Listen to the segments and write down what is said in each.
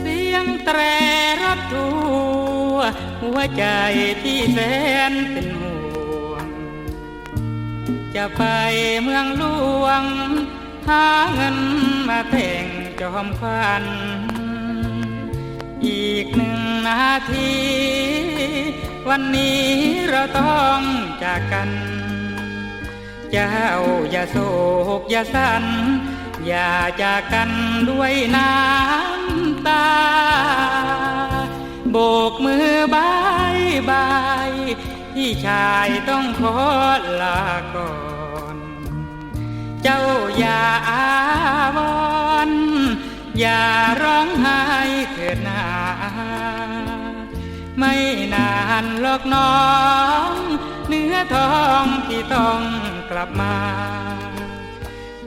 เสียงแตรรถทัวร์หัวใจที่แสนเป็นห่วง จะไปเมืองหลวง หาเงินมาแต่งจอมควัน กหนึ่งนาที วันนี้เราต้องจากกัน เจ้าอย่าโศกอย่าสันอย่าจากกันด้วยน้ำตา โบกมือบายบายพี่ชายต้องขอลาก่อน เจ้าอย่าอาวรอย่าร้องไห้ เถิดนาไม่นานหรอกน้อง เนื้อทองที่ต้องกลับมา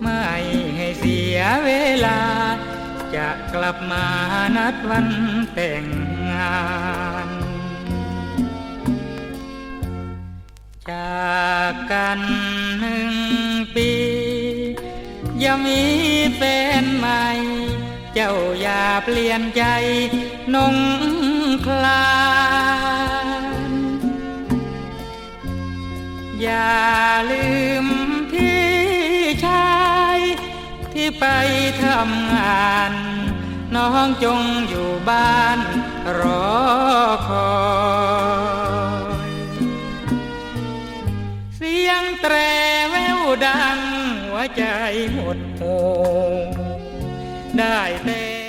ไม่ให้เสียเวลา จะกลับมานัดวันแต่งงานจากกันหนึ่งปีย่ามีแฟนใหม่ เจ้าอย่าเปลี่ยนใจนงคลานอย่าลืมพี่ชายที่ไปทำงาน น้องจงอยู่บ้านรอคอยเสียงแตรแววดังหัวใจหมดโห ได้แต่